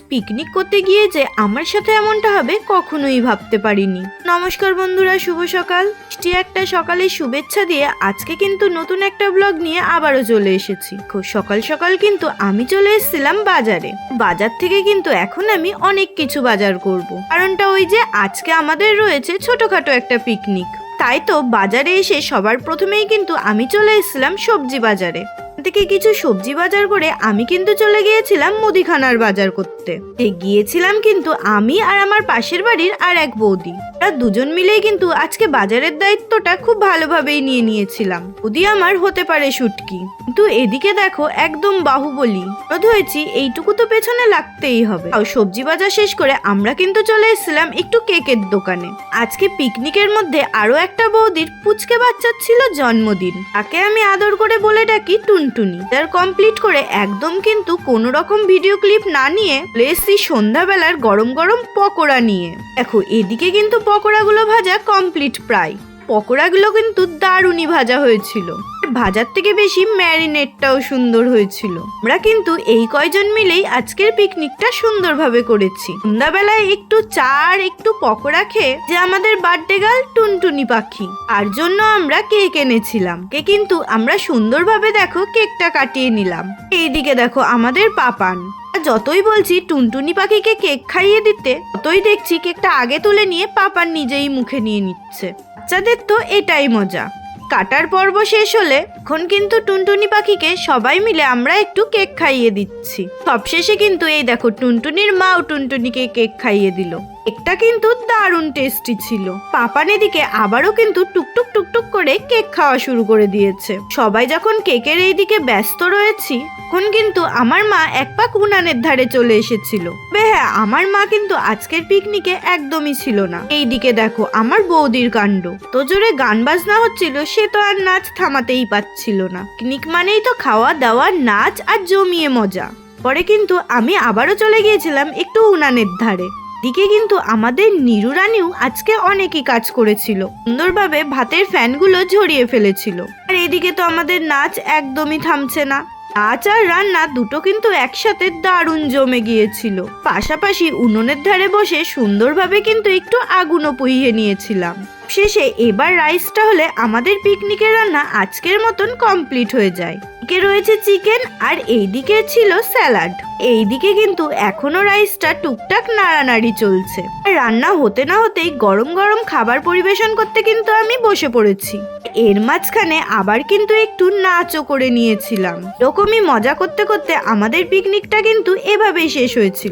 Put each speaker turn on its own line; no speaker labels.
Picnic করতে গিয়ে যে আমার সাথে এমনটা হবে কখনোই ভাবতে পারিনি। নমস্কার বন্ধুরা, শুভ সকাল। একটা সকালে শুভেচ্ছা দিয়ে আজকে কিন্তু নতুন একটা ব্লগ নিয়ে আবারও চলে এসেছি। খুব সকাল সকাল কিন্তু আমি চলে এসেছিলাম বাজারে। বাজার থেকে কিন্তু এখন আমি অনেক কিছু বাজার করব। কারণটা ওই যে আজকে আমাদের রয়েছে ছোটখাটো একটা পিকনিক তাই তো বাজারে এসে সবার প্রথমেই কিন্তু আমি চলে এসেছিলাম সবজি বাজারে। থেকে কিছু সবজি বাজার করে আমি কিন্তু চলে গিয়েছিলাম মুদিখানার বাজার করতে। গিয়েছিলাম কিন্তু আমি আর আমার পাশের বাড়ির আর এক বৌদি। ওরা দুজন মিলেই কিন্তু আজকে বাজারের দায়িত্বটা খুব ভালোভাবেই নিয়ে নিয়েছিলাম। বৌদি আমার হতে পারে শুটকি কিন্তু এদিকে দেখো একদম বাহুবলি। হয়েছি এইটুকু তো পেছনে লাগতেই হবে। সবজি বাজার শেষ করে আমরা কিন্তু চলে এসেছিলাম একটু কেকের দোকানে। আজকে পিকনিকের মধ্যে আরও একটা বৌদির পুচকে বাচ্চার ছিল জন্মদিন। তাকে আমি আদর করে বলে ডাকি টুনটুনি। তার কমপ্লিট করে একদম কিন্তু কোনো রকম ভিডিও ক্লিপ না নিয়ে প্লেসি সন্ধ্যাবেলার গরম গরম পকোড়া নিয়ে। দেখো, এদিকে কিন্তু পকোড়াগুলো ভাজা কমপ্লিট প্রায়। পকোড়াগুলো কিন্তু দারুণই ভাজা হয়েছিল। ভাজার থেকে বেশি ম্যারিনেটটাও সুন্দর হয়েছিল। আমরা কিন্তু এই কয়জন মিলেই আজকের পিকনিকটা সুন্দরভাবে করেছি। সন্ধ্যাবেলায় একটু চা আর একটু পকোড়া খেয়ে যে আমাদের বার্থডে গার্ল টুনটুনি পাখি। আর জন্য আমরা কেক এনেছিলাম। কে কিন্তু আমরা সুন্দরভাবে দেখো কেকটা কাটিয়ে নিলাম। এইদিকে দেখো আমাদের পাপান। যতই বলছি টুনটুনি পাখিকে কেক খাইয়ে দিতে, ততই দেখছি কেকটা আগে তুলে নিয়ে পাপান নিজেই মুখে নিয়ে নিচ্ছে। বাচ্চাদের তো এটাই মজা। কাটার পর্ব শেষ হলে এখন কিন্তু টুনটুনি পাখিকে সবাই মিলে আমরা একটু কেক খাইয়ে দিচ্ছি। সবশেষে কিন্তু এই দেখো টুনটুনির মাও টুনটুনিকে কেক খাইয়ে দিল। কেকটা কিন্তু দারুণ টেস্টি ছিল। পাপান এদিকে আবারও কিন্তু টুকটুক টুকটুক করে কেক খাওয়া শুরু করে দিয়েছে। সবাই যখন কেকের এইদিকে ব্যস্ত রয়েছি, তখন কিন্তু আমার মা এক পাক উনানের ধারে চলে এসেছিল। হ্যাঁ আমার মা কিন্তু আজকের পিকনিকে একদমই ছিল না। এই দিকে দেখো, আমার বৌদির কাণ্ড। তো জোরে গান বাজনা হচ্ছিল, সে তো আর নাচ থামাতেই পাচ্ছিল না। পিকনিক মানেই তো খাওয়া দাওয়া, নাচ আর জমিয়ে মজা। পরে কিন্তু আমি আবারও চলে গিয়েছিলাম একটু উনানের ধারে। দিকে কিন্তু আমাদের নিরু রানীও আজকে অনেকই কাজ করেছিল। সুন্দরভাবে ভাতের ফ্যানগুলো ঝরিয়ে ফেলেছিল। আর এদিকে তো আমাদের নাচ একদমই থামছে না। নাচ আর রান্না দুটো কিন্তু একসাথে দারুণ জমে গিয়েছিল। পাশাপাশি উনুনের ধারে বসে সুন্দরভাবে কিন্তু একটু আগুনও পুইয়ে নিয়েছিলাম। শেষে এবার রাইসটা হলে আমাদের পিকনিকের রান্না আজকের মতন কমপ্লিট হয়ে যায়। এদিকে রয়েছে চিকেন আর এইদিকে ছিল স্যালাড। এই দিকে কিন্তু এখনও রাইসটা টুকটাক নাড়ানাড়ি চলছে। রান্না হতে না হতেই গরম গরম খাবার পরিবেশন করতে কিন্তু আমি বসে পড়েছি। এর মাঝখানে আবার কিন্তু একটু নাচও করে নিয়েছিলাম। এরকমই মজা করতে করতে আমাদের পিকনিকটা কিন্তু এভাবেই শেষ হয়েছিল।